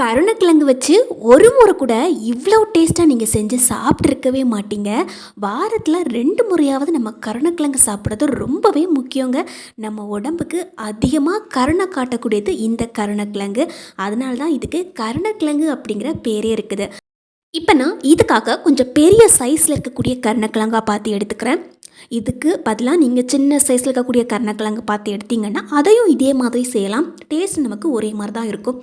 கருணக்கிழங்கு வச்சு ஒரு முறை கூட இவ்வளோ டேஸ்ட்டாக நீங்கள் செஞ்சு சாப்பிட்ருக்கவே மாட்டீங்க. வாரத்தில் ரெண்டு முறையாவது நம்ம கருணக்கிழங்கு சாப்பிட்றது ரொம்பவே முக்கியங்க. நம்ம உடம்புக்கு அதிகமாக கருணை காட்டக்கூடியது இந்த கருணக்கிழங்கு. அதனால தான் இதுக்கு கருணக்கிழங்கு அப்படிங்கிற பேரே இருக்குது. இப்போ நான் இதுக்காக கொஞ்சம் பெரிய சைஸில் இருக்கக்கூடிய கருணக்கிழங்காக பார்த்து எடுத்துக்கிறேன். இதுக்கு பதிலாக நீங்கள் சின்ன சைஸில் இருக்கக்கூடிய கருணக்கிழங்கு பார்த்து எடுத்தீங்கன்னா அதையும் இதே மாதிரி செய்யலாம். டேஸ்ட் நமக்கு ஒரே மாதிரி தான் இருக்கும்.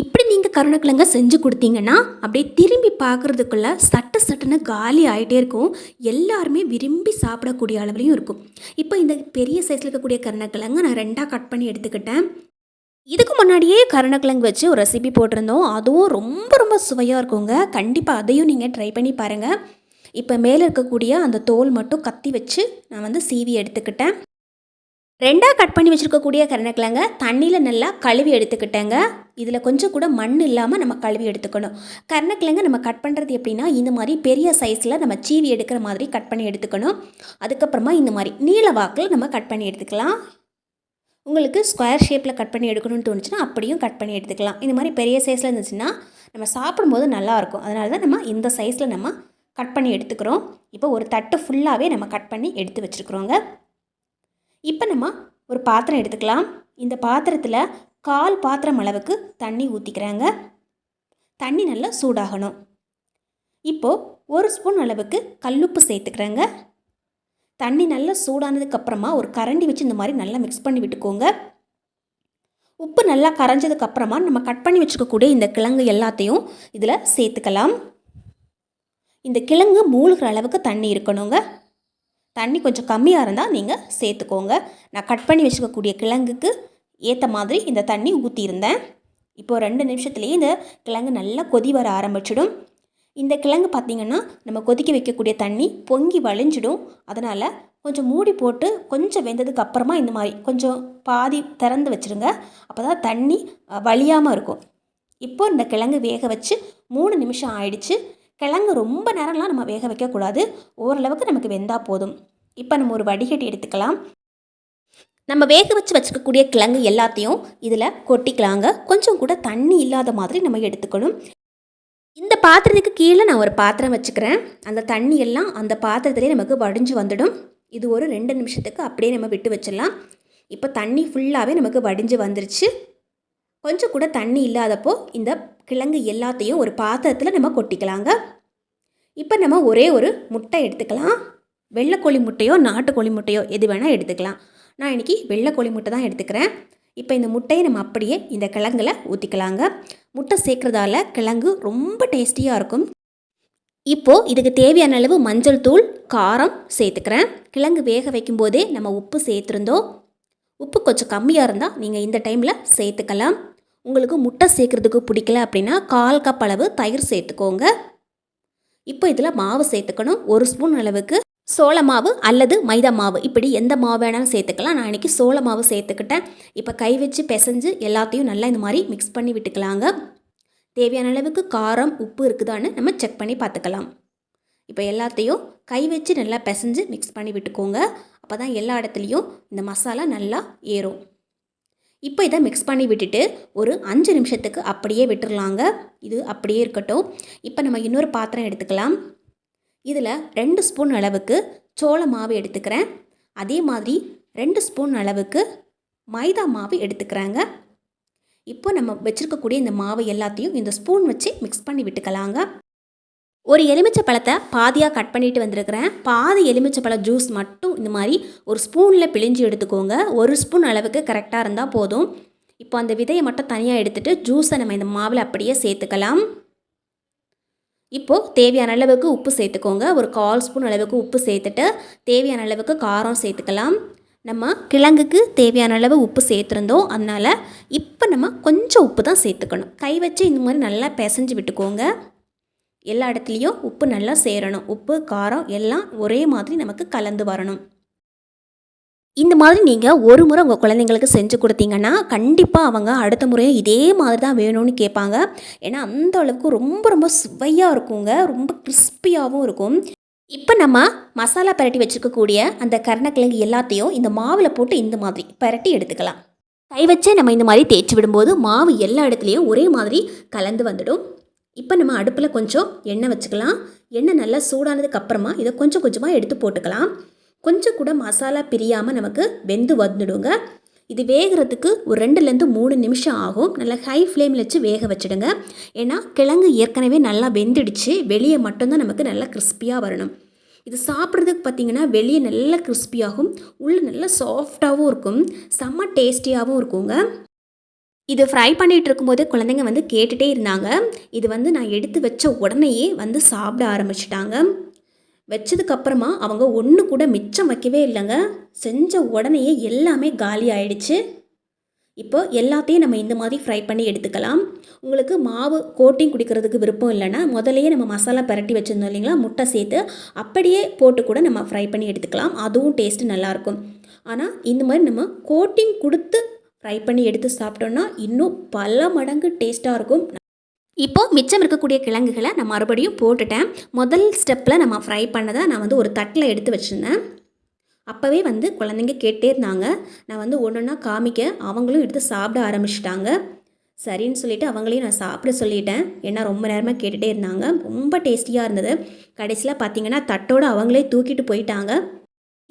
இப்படி நீங்கள் கருணக்கிழங்க செஞ்சு கொடுத்தீங்கன்னா அப்படியே திரும்பி பார்க்குறதுக்குள்ள சட்ட சட்டுன்னு காலி ஆகிட்டே இருக்கும். எல்லாருமே விரும்பி சாப்பிடக்கூடிய அளவுலையும் இருக்கும். இப்போ இந்த பெரிய சைஸில் இருக்கக்கூடிய கருணக்கிழங்கு நான் ரெண்டாக கட் பண்ணி எடுத்துக்கிட்டேன். இதுக்கு முன்னாடியே கருணக்கிழங்கு வச்சு ஒரு ரெசிபி போட்டிருந்தோம். அதுவும் ரொம்ப ரொம்ப சுவையாக இருக்குங்க. கண்டிப்பாக அதையும் நீங்கள் ட்ரை பண்ணி பாருங்கள் இப்போ மேலே இருக்கக்கூடிய அந்த தோல் மட்டும் கத்தி வச்சு நான் வந்து சீவி எடுத்துக்கிட்டேன். ரெண்டாக கட் பண்ணி வச்சுருக்கக்கூடிய கருணக்கிழங்க தண்ணியில் நல்லா கழுவி எடுத்துக்கிட்டேங்க. இதில் கொஞ்சம் கூட மண் இல்லாமல் நம்ம கழுவி எடுத்துக்கணும். கருணக்கிழங்க நம்ம கட் பண்ணுறது எப்படின்னா இந்த மாதிரி பெரிய சைஸில் நம்ம சீவி எடுக்கிற மாதிரி கட் பண்ணி எடுத்துக்கணும். அதுக்கப்புறமா இந்த மாதிரி நீள வாக்கில் நம்ம கட் பண்ணி எடுத்துக்கலாம். உங்களுக்கு ஸ்கொயர் ஷேப்பில் கட் பண்ணி எடுக்கணும்னு தோணுச்சுன்னா அப்படியும் கட் பண்ணி எடுத்துக்கலாம். இந்த மாதிரி பெரிய சைஸில் இருந்துச்சுன்னா நம்ம சாப்பிடும்போது நல்லாயிருக்கும் அதனால தான் நம்ம இந்த சைஸில் நம்ம கட் பண்ணி எடுத்துக்கிறோம். இப்போ ஒரு தட்டு ஃபுல்லாகவே நம்ம கட் பண்ணி எடுத்து வச்சுருக்குறோங்க. இப்போ நம்ம ஒரு பாத்திரம் எடுத்துக்கலாம். இந்த பாத்திரத்தில் கால் பாத்திரம் அளவுக்கு தண்ணி ஊற்றிக்கிறாங்க தண்ணி நல்லா சூடாகணும். இப்போது ஒரு ஸ்பூன் அளவுக்கு கல்லுப்பு சேர்த்துக்கிறாங்க. தண்ணி நல்லா சூடானதுக்கப்புறமா ஒரு கரண்டி வச்சு இந்த மாதிரி நல்லா மிக்ஸ் பண்ணி விட்டுக்கோங்க. உப்பு நல்லா கரைஞ்சதுக்கப்புறமா நம்ம கட் பண்ணி வச்சுக்கக்கூடிய இந்த கிழங்கு எல்லாத்தையும் இதில் சேர்த்துக்கலாம். இந்த கிழங்கு மூழ்கிற அளவுக்கு தண்ணி இருக்கணுங்க. தண்ணி கொஞ்சம் கம்மியாக இருந்தால் நீங்கள் சேர்த்துக்கோங்க. நான் கட் பண்ணி வச்சுக்கக்கூடிய கிழங்குக்கு ஏற்ற மாதிரி இந்த தண்ணி ஊற்றியிருந்தேன் இப்போது ரெண்டு நிமிஷத்துலேயே இந்த கிழங்கு நல்லா கொதி வர ஆரம்பிச்சிடும். இந்த கிழங்கு பார்த்திங்கன்னா நம்ம கொதிக்க வைக்கக்கூடிய தண்ணி பொங்கி வழிஞ்சிடும். அதனால் கொஞ்சம் மூடி போட்டு கொஞ்சம் வெந்ததுக்கு அப்புறமா இந்த மாதிரி கொஞ்சம் பாதி திறந்து வச்சுருங்க. அப்போ தான் தண்ணி வழியாமல் இருக்கும். இப்போ இந்த கிழங்கு வேக வச்சு மூணு நிமிஷம் ஆயிடுச்சு. கிழங்கு ரொம்ப நேரம்லாம் நம்ம வேக வைக்கக்கூடாது. ஓரளவுக்கு நமக்கு வெந்தால் போதும். இப்போ நம்ம ஒரு வடிகட்டி எடுத்துக்கலாம். நம்ம வேக வச்சு வச்சுக்கக்கூடிய கிழங்கு எல்லாத்தையும் இதில் கொட்டிக்கலாங்க. கொஞ்சம் கூட தண்ணி இல்லாத மாதிரி நம்ம எடுத்துக்கணும். இந்த பாத்திரத்துக்கு கீழே நான் ஒரு பாத்திரம் வச்சுக்கிறேன். அந்த தண்ணி எல்லாம் அந்த பாத்திரத்திலே நமக்கு வடிஞ்சு வந்துடும். இது ஒரு ரெண்டு நிமிஷத்துக்கு அப்படியே நம்ம விட்டு வச்சிடலாம். இப்போ தண்ணி ஃபுல்லாகவே நமக்கு வடிஞ்சு வந்துருச்சு. கொஞ்சம் கூட தண்ணி இல்லாதப்போ இந்த கிழங்கு எல்லாத்தையும் ஒரு பாத்திரத்தில் நம்ம கொட்டிக்கலாங்க. இப்போ நம்ம ஒரே ஒரு முட்டை எடுத்துக்கலாம். வெள்ளைக்கோழி முட்டையோ நாட்டுக்கோழி முட்டையோ எது வேணால் எடுத்துக்கலாம். நான் இன்றைக்கி வெள்ளைக்கோழி முட்டை தான் எடுத்துக்கிறேன். இப்போ இந்த முட்டையை நம்ம அப்படியே இந்த கிழங்குல ஊற்றிக்கலாங்க முட்டை சேர்க்குறதால கிழங்கு ரொம்ப டேஸ்டியாக இருக்கும். இப்போது இதுக்கு தேவையான அளவு மஞ்சள் தூள் காரம் சேர்த்துக்கிறேன். கிழங்கு வேக வைக்கும்போதே நம்ம உப்பு சேர்த்துருந்தோம். உப்பு கொஞ்சம் கம்மியாக இருந்தால் நீங்கள் இந்த டைமில் சேர்த்துக்கலாம். உங்களுக்கு முட்டை சேர்க்குறதுக்கு பிடிக்கல அப்படின்னா கால் கப் அளவு தயிர் சேர்த்துக்கோங்க. இப்போ இதில் மாவு சேர்த்துக்கணும். ஒரு ஸ்பூன் அளவுக்கு சோள மாவு அல்லது மைதா மாவு. இப்படி எந்த மாவு வேணாலும் சேர்த்துக்கலாம். நான் இன்றைக்கி சோள மாவு சேர்த்துக்கிட்டேன். இப்போ கை வச்சு பிசைஞ்சு எல்லாத்தையும் நல்லா இந்த மாதிரி மிக்ஸ் பண்ணி விட்டுக்கலாங்க. தேவையான அளவுக்கு காரம் உப்பு இருக்குதான்னு நம்ம செக் பண்ணி பார்த்துக்கலாம். இப்போ எல்லாத்தையும் கை வச்சு நல்லா பிசைஞ்சு மிக்ஸ் பண்ணி விட்டுக்கோங்க. அப்போ தான் எல்லா இடத்துலையும் இந்த மசாலா நல்லா ஏறும். இப்போ இதை மிக்ஸ் பண்ணி விட்டுட்டு ஒரு அஞ்சு நிமிஷத்துக்கு அப்படியே விட்டுடலாங்க இது அப்படியே இருக்கட்டும். இப்போ நம்ம இன்னொரு பாத்திரம் எடுத்துக்கலாம். இதில் ரெண்டு ஸ்பூன் அளவுக்கு சோள மாவு எடுத்துக்கிறேன். அதே மாதிரி ரெண்டு ஸ்பூன் அளவுக்கு மைதா மாவு எடுத்துக்கிறாங்க. இப்போ நம்ம வச்சுருக்கக்கூடிய இந்த மாவு எல்லாத்தையும் இந்த ஸ்பூன் வச்சு மிக்ஸ் பண்ணி விட்டுக்கலாங்க. ஒரு எலுமிச்சை பழத்தை பாதியாக கட் பண்ணிட்டு வந்திருக்கிறேன். பாதி எலுமிச்சை பழ ஜூஸ் மட்டும் இந்த மாதிரி ஒரு ஸ்பூனில் பிழிஞ்சு எடுத்துக்கோங்க. ஒரு ஸ்பூன் அளவுக்கு கரெக்டாக இருந்தால் போதும். இப்போ அந்த விதையை மட்டும் தனியாக எடுத்துகிட்டு ஜூஸை நம்ம இந்த மாவில் அப்படியே சேர்த்துக்கலாம். இப்போது தேவையான அளவுக்கு உப்பு சேர்த்துக்கோங்க. ஒரு கால் ஸ்பூன் அளவுக்கு உப்பு சேர்த்துட்டு தேவையான அளவுக்கு காரம் சேர்த்துக்கலாம். நம்ம கிழங்குக்கு தேவையான அளவு உப்பு சேர்த்துருந்தோம். அதனால் இப்போ நம்ம கொஞ்சம் உப்பு தான் சேர்த்துக்கணும். கை வச்சு இந்த மாதிரி நல்லா பிசைஞ்சு விட்டுக்கோங்க. எல்லா இடத்துலையும் உப்பு நல்லா சேரணும். உப்பு காரம் எல்லாம் ஒரே மாதிரி நமக்கு கலந்து வரணும். இந்த மாதிரி நீங்கள் ஒரு முறை உங்கள் குழந்தைங்களுக்கு செஞ்சு கொடுத்தீங்கன்னா கண்டிப்பாக அவங்க அடுத்த முறையும் இதே மாதிரி தான் வேணும்னு கேட்பாங்க. ஏன்னா அந்த அளவுக்கு ரொம்ப ரொம்ப சுவையாக இருக்குங்க. ரொம்ப கிறிஸ்பியாகவும் இருக்கும். இப்போ நம்ம மசாலா பரட்டி வச்சுருக்கக்கூடிய அந்த கருணக்கிழங்கு எல்லாத்தையும் இந்த மாவில் போட்டு இந்த மாதிரி பரட்டி எடுத்துக்கலாம். கை வச்சே நம்ம இந்த மாதிரி தேய்ச்சி விடும்போது மாவு எல்லா இடத்துலையும் ஒரே மாதிரி கலந்து வந்துடும். இப்போ நம்ம அடுப்பில் கொஞ்சம் எண்ணெய் வச்சுக்கலாம். எண்ணெய் நல்லா சூடானதுக்கு அப்புறமா இதை கொஞ்சம் கொஞ்சமாக எடுத்து போட்டுக்கலாம். கொஞ்சம் கூட மசாலா பிரியாமல் நமக்கு வெந்து வந்துடுங்க. இது வேகிறதுக்கு ஒரு ரெண்டுலேருந்து மூணு நிமிஷம் ஆகும். நல்லா ஹை ஃப்ளேமில் வச்சு வேக வச்சுடுங்க. ஏன்னா கிழங்கு ஏற்கனவே நல்லா வெந்துடுச்சு. வெளியே மட்டும்தான் நமக்கு நல்லா கிறிஸ்பியாக வரணும். இது சாப்பிட்றதுக்கு பார்த்தீங்கன்னா வெளியே நல்லா கிறிஸ்பியாகும் உள்ளே நல்லா சாஃப்டாகவும் இருக்கும். செம்ம டேஸ்டியாகவும் இருக்குங்க. இது ஃப்ரை பண்ணிகிட்டு இருக்கும்போது குழந்தைங்க வந்து கேட்டுகிட்டே இருந்தாங்க. இது வந்து நான் எடுத்து வச்ச உடனேயே வந்து சாப்பிட ஆரம்பிச்சிட்டாங்க. வச்சதுக்கப்புறமா அவங்க ஒன்று கூட மிச்சம் வைக்கவே இல்லைங்க. செஞ்ச உடனேயே எல்லாமே காலி ஆயிடுச்சு. இப்போ எல்லாத்தையும் நம்ம இந்த மாதிரி ஃப்ரை பண்ணி எடுத்துக்கலாம். உங்களுக்கு மாவு கோட்டிங் குடிக்கிறதுக்கு விருப்பம் இல்லைன்னா முதலையே நம்ம மசாலா பரட்டி வச்சுருந்தோம் இல்லைங்களா முட்டை சேர்த்து அப்படியே போட்டு கூட நம்ம ஃப்ரை பண்ணி எடுத்துக்கலாம். அதுவும் டேஸ்ட்டு நல்லாயிருக்கும். ஆனால் இந்த மாதிரி நம்ம கோட்டிங் கொடுத்து ஃப்ரை பண்ணி எடுத்து சாப்பிட்டோன்னா இன்னும் பல மடங்கு டேஸ்ட்டாக இருக்கும். இப்போது மிச்சம் இருக்கக்கூடிய கிழங்குகளை நான் மறுபடியும் போட்டுட்டேன். முதல் ஸ்டெப்பில் நம்ம ஃப்ரை பண்ணதை நான் வந்து ஒரு தட்டில் எடுத்து வச்சுருந்தேன். அப்போவே வந்து குழந்தைங்க கேட்டே இருந்தாங்க. நான் வந்து ஒன்று ஒன்றா காமிக்க அவங்களும் எடுத்து சாப்பிட ஆரம்பிச்சிட்டாங்க. சரின்னு சொல்லிவிட்டு அவங்களையும் நான் சாப்பிட சொல்லிட்டேன். ஏன்னா ரொம்ப நேரமாக கேட்டுகிட்டே இருந்தாங்க. ரொம்ப டேஸ்டியாக இருந்தது. கடைசியில் பார்த்தீங்கன்னா தட்டோடு அவங்களே தூக்கிட்டு போயிட்டாங்க.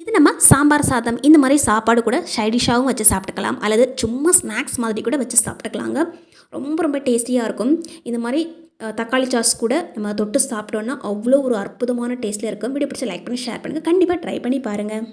இது நம்ம சாம்பார் சாதம் இந்த மாதிரி சாப்பாடு கூட சைடிஷாகவும் வச்சு சாப்பிட்டுக்கலாம். அல்லது சும்மா ஸ்நாக்ஸ் மாதிரி கூட வச்சு சாப்பிட்டுக்கலாங்க. ரொம்ப ரொம்ப டேஸ்டியாக இருக்கும். இந்த மாதிரி தக்காளி சாஸ் கூட நம்ம தொட்டு சாப்பிட்டோன்னா அவ்வளோ ஒரு அற்புதமான டேஸ்ட்டில் இருக்கும். வீடியோ பிடிச்சி லைக் பண்ணி ஷேர் பண்ணுங்கள் கண்டிப்பாக ட்ரை பண்ணி பாருங்கள்